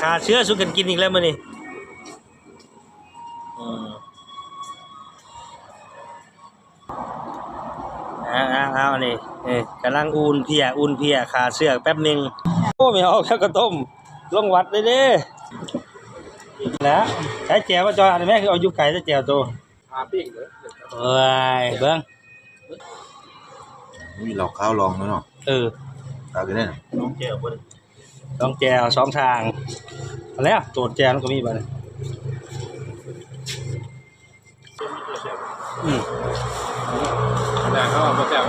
ขาเชื้อสุกันกินอีกแล้วมื้อนี้อืมเอาเอาเอานี่เอ้ยกำลังอุ่นเพียอุ่นเพียขาเชือกแป๊บหนึงโอ้ไม่เอาแค่กระต้มลงวัดเลยเด้อีกแล้วใช้แจวว่าจอยอันนี้แม่คือเอาอยู่ไก่แต่แจวโตพาปิ้งเลยเอ้ยเบิ่งมีหลอกข้าวลองแล้วเนาะเออตากันเนี่ยลองแจวบ่ ลองแจวสองทางเอาแล้วโจดแจวมันก็มีบ่เนี่ยอืมนะเขาบอกแซ่บ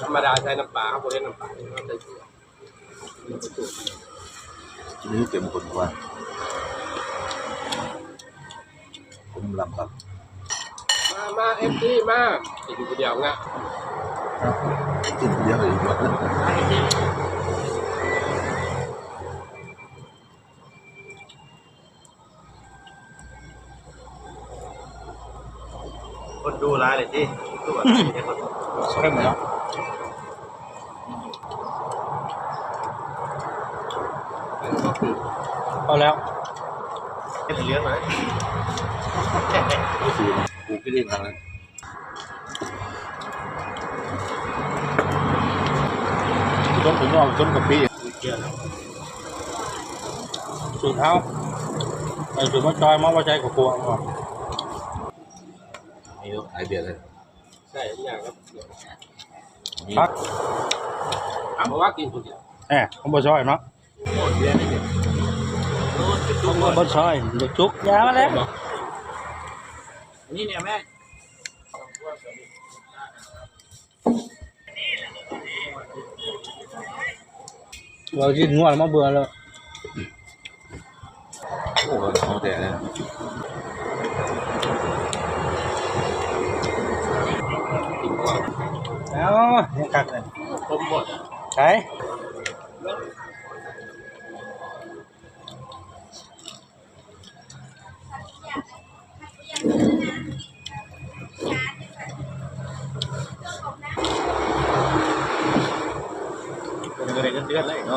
ธรรมดาใช้น้ำปลาเขาบอกเล่นน้ำปลาเขาใส่เกลือกินนี้เก็บคนกว่าผมลำครับมามาเอฟซีมาอีกคนเดียวงะกินเยอะเลยดีกว่ คนดูร้ายเลยที่ดูอะไรเนี่ยคนเข้มเนาะก็คือเอาแล้วเป็นเลี้ยงไหมก็คือกูก็เล่นทางนั้นต้นผมออกต้นกับปีสูตรเท้าไอ้สูตรมะจอยมาว่าใจกับครัวก่อน มีไอเดียเลยใช่ทุกอย่างครับมีพัก ถามว่ากินคนเดียวแหมผมบ่ชอยเนาะผมบ่ชอยเด็กจุกยามาแล้วนี่เนี่ยแม่เรากินง่วงมาเบื่อแล้วโอ้โหเอาแต่เนี่ย กินก่อน เอ้ายังกักเลยต้มหมดใช่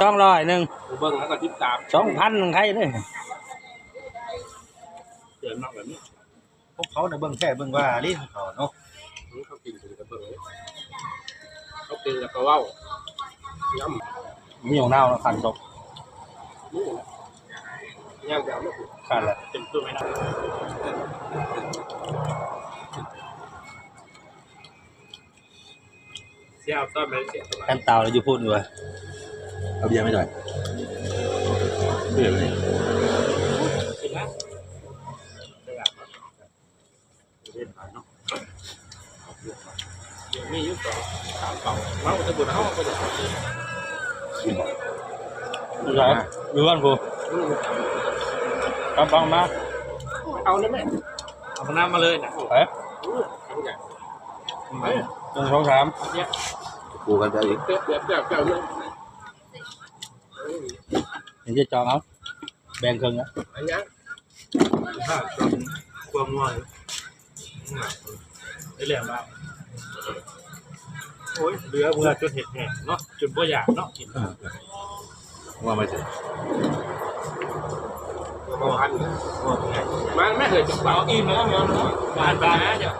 ต้องร้อยหนึ่งกูเบิ้งแล้วก็ทิปตามสองพันใครเลยเดินมากแบบนี้พวกเขาเนี่ยเบิ่งแค่เบิ่งว่าลิ้นเขาเนาะเขากินถึงกับเบิ้งเขา กินแล้วก็ว่าวย่ำมีของเน่าแล้วขันตกนี่ย่ำแบบนี้ขันแล้วเป็นตัวไม่ได้เสียเอาต้นไปเสียตัวกันเต่าเราอยู่พูดอยู่ว่าเอาเบียร์ไม่ได้เบียร์เลยกินนะเล่นไปเนาะ มียุคต่อสามเป่าเราจะบุญเขาก็จะกินบ่อยู่ไหนอยู่บ้านกูกำบังมาเอาได้ไหมเอาน้ำมาเลยนะไปทั้งอย่างไปหนึ่งสองสามเนี่ยกูกันไปอีกเปรี้ยวเปรี้ยวเปรี้ยวเปรี้ยวเลยเห็นจะจองเอาแบ่งครึ่งอะอันนี้ถ้าตอนความง่วงได้เรียกว่า โอ้ยเหลือเมื่อจนเห็ดแห้งเนาะจนบ่อยากเนาะกินว่าไม่ถึงประมาณง่วงไงมันไม่เคยจะเป่าอิ่มแล้วเนาะบานบานนะเดี๋ยว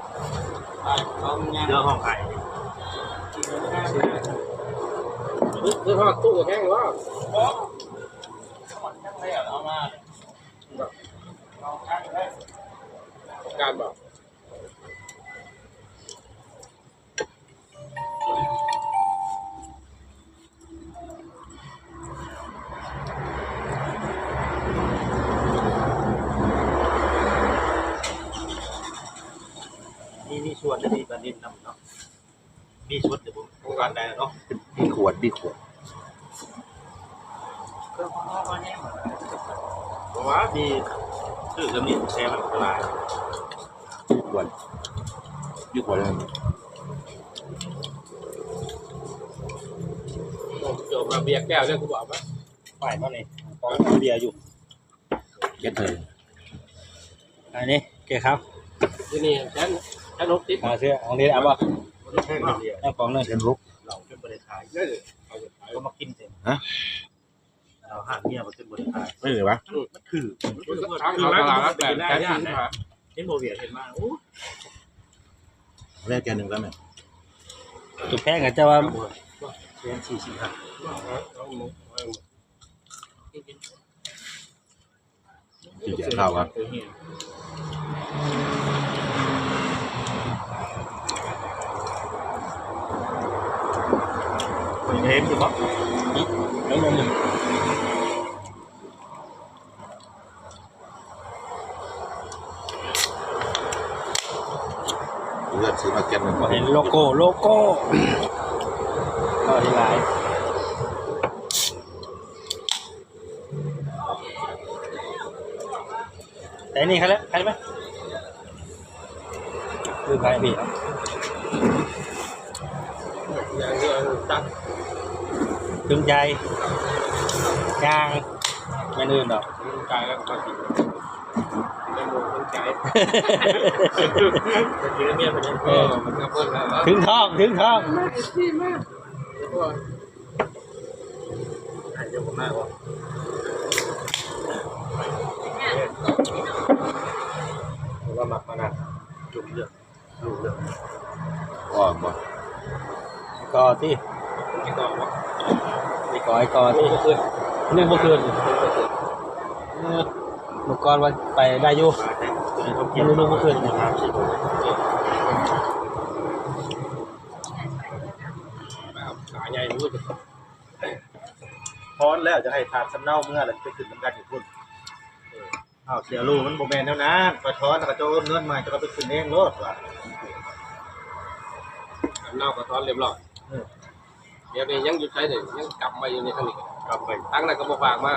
เอาเงี้ยเรื่องห้องไข่คือทอดตู้แห้งว่าการบอก มีมีส่วนจะมีประเด็นนำเนาะมีส่วนเดี๋ยวผมผมการได้เนาะมีขวดมีขวดเพราะว่ามีชื่อจะมีแชร์มันกลายมีขวดมีขวดเลยโยมมาเบียร์แก้วเรื่องกูบอกว่าไปมาเลยกองเบียร์อยู่เก็ตเลยอันนี้เก๋ครับที่นี่ฉัน ฉันนกติ๊บมาเสื้อของนี้เอาบ่แค่เดียวเอาของหนึงเชนลุกเราเป็นบริษัทนี่เอาไปขายก็มากินเต็มเอาหาเมียมาขึ้นบนท้ายไม่เหลือวะมันคือทางตลาดแล้วแต่แค่ที่หาเห็นโบเวียเห็นมาโอ้แรกแกหนึ่งแล้วแม่จุดแพงกันจะว่าเรียนสี่สิบห้าสี่แกข้าววะเห็นอยู่มั้งน้องนมเลือดซื้อมาแกน หนึ่งเห็นโลโก้โลโก้ก็ที่หลายแต่นี่ใครแล้วใครไหมคือใครพี่ครับอย่างเดียว จักถึงใจยางไม่นื่นหรอกใจแล้วก็กินเป็นหมูเป็นใจจะกินเมียเป็นยังเออมันก็เพิ่นแล้วถึงท้องถึงท้องเดี๋ยวผมมากว่าผมว่ามักมานานจุ่มเลือดลูกเลือดอ่อนบ่กอที่ กินต่อวะไอ้กอไอ้กอที่ขึ้นนึ่เมื่อคืนเออเมื่อก่อนวันไปได้อยู่มาแต่ตัวนี้เขาเกี่ยัยงวนึ่งเมื่อคืนนะครับสิบขาใหญ่รู้จะพอนแล้วจะให้ทานสำเนาเมื่อไรไปขึ้นน้ำกันอีกพุ่นอ้าวเสียลูมันโมแมนแล้วนะกระท้อนกระโจนเงินมาจะก็ไปขึ้นเองรถว่ะเน่ากระท้อนเรียบร้อย เดี๋ยวนี้ยังหยุดใช้เลยยังกลับมาอยู่ในทางนี้กลับไปตั้งนั้นก็บอกฝากมา